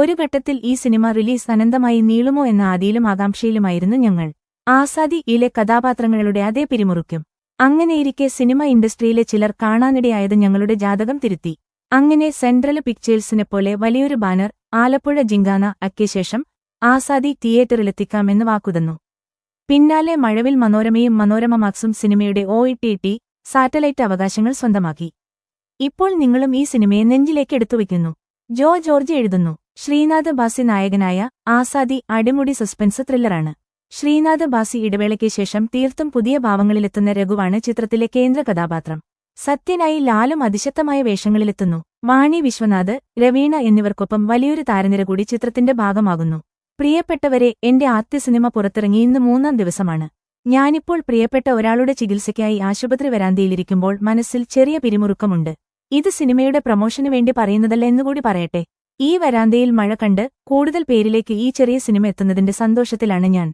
ഒരു ഘട്ടത്തിൽ ഈ സിനിമ റിലീസ് അനന്തമായി നീളുമോ എന്ന ആദിയിലും ആകാംക്ഷയിലുമായിരുന്നു ഞങ്ങൾ. ആസാദി ഇലെ കഥാപാത്രങ്ങളുടെ അതേ പിരിമുറുക്കും. അങ്ങനെയിരിക്കെ സിനിമ ഇൻഡസ്ട്രിയിലെ ചിലർ കാണാനിടയായത് ഞങ്ങളുടെ ജാതകം തിരുത്തി. അങ്ങനെ സെൻട്രൽ പിക്ചേഴ്സിനെ പോലെ വലിയൊരു ബാനർ ആലപ്പുഴ ജിങ്കാന അക്കിയശേഷം ശേഷം ആസാദി തിയേറ്ററിലെത്തിക്കാമെന്ന് വാക്കുതന്നു. പിന്നാലെ മഴവിൽ മനോരമയും മനോരമ മാക്സും സിനിമയുടെ ഒ ടി സാറ്റലൈറ്റ് അവകാശങ്ങൾ സ്വന്തമാക്കി. ഇപ്പോൾ നിങ്ങളും ഈ സിനിമയെ നെഞ്ചിലേക്ക് എടുത്തുവയ്ക്കുന്നു. ജോ ജോർജ് എഴുതുന്നു. ശ്രീനാഥ് ബാസി നായകനായ ആസാദി അടിമുടി സസ്പെൻസ് ത്രില്ലറാണ്. ശ്രീനാഥ് ബാസി ഇടവേളയ്ക്ക് ശേഷം തീർത്തും പുതിയ ഭാവങ്ങളിലെത്തുന്ന രഘുവാണ് ചിത്രത്തിലെ കേന്ദ്ര കഥാപാത്രം. സത്യനായി ലാലും അതിശക്തമായ വേഷങ്ങളിലെത്തുന്നു. മാണി വിശ്വനാഥ് രവീണ എന്നിവർക്കൊപ്പം വലിയൊരു താരനിര കൂടി ചിത്രത്തിന്റെ ഭാഗമാകുന്നു. പ്രിയപ്പെട്ടവരെ എന്റെ ആദ്യ സിനിമ പുറത്തിറങ്ങി ഇന്ന് മൂന്നാം ദിവസമാണ്. ഞാനിപ്പോൾ പ്രിയപ്പെട്ട ഒരാളുടെ ചികിത്സയ്ക്കായി ആശുപത്രി വരാന്തയിലിരിക്കുമ്പോൾ മനസ്സിൽ ചെറിയ പിരിമുറുക്കമുണ്ട്. ഇത് സിനിമയുടെ പ്രമോഷനു വേണ്ടി പറയുന്നതല്ല എന്നുകൂടി പറയട്ടെ. ഈ വരാന്തയിൽ മഴ കണ്ട് കൂടുതൽ പേരിലേക്ക് ഈ ചെറിയ സിനിമ എത്തുന്നതിന്റെ സന്തോഷത്തിലാണ് ഞാൻ.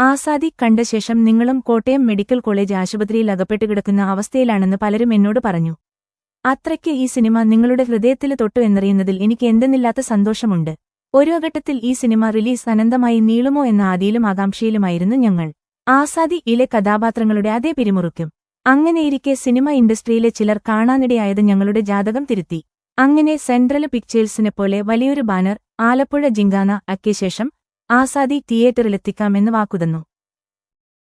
ആസാദി കണ്ട ശേഷം നിങ്ങളും കോട്ടയം മെഡിക്കൽ കോളേജ് ആശുപത്രിയിൽ അകപ്പെട്ടു കിടക്കുന്ന അവസ്ഥയിലാണെന്ന് പലരും എന്നോട് പറഞ്ഞു. അത്രയ്ക്ക് ഈ സിനിമ നിങ്ങളുടെ ഹൃദയത്തിൽ തൊട്ടു എന്നറിയുന്നതിൽ എനിക്ക് എന്തെന്നില്ലാത്ത സന്തോഷമുണ്ട്. ഓരോ ഘട്ടത്തിൽ ഈ സിനിമ റിലീസ് അനന്തമായി നീളുമോ എന്ന ആദിയിലും ആകാംക്ഷയിലുമായിരുന്നു ഞങ്ങൾ. ആസാദി ഇലെ കഥാപാത്രങ്ങളുടെ അതേ പിരിമുറുക്കും. അങ്ങനെയിരിക്കെ സിനിമ ഇൻഡസ്ട്രിയിലെ ചിലർ കാണാനിടയായത് ഞങ്ങളുടെ ജാതകം തിരുത്തി. അങ്ങനെ സെൻട്രൽ പിക്ചേഴ്സിനെ പോലെ വലിയൊരു ബാനർ ആലപ്പുഴ ജിങ്കാന അക്കെ ശേഷം ആസാദി തിയേറ്ററിലെത്തിക്കാമെന്ന് വാക്കുതന്നു.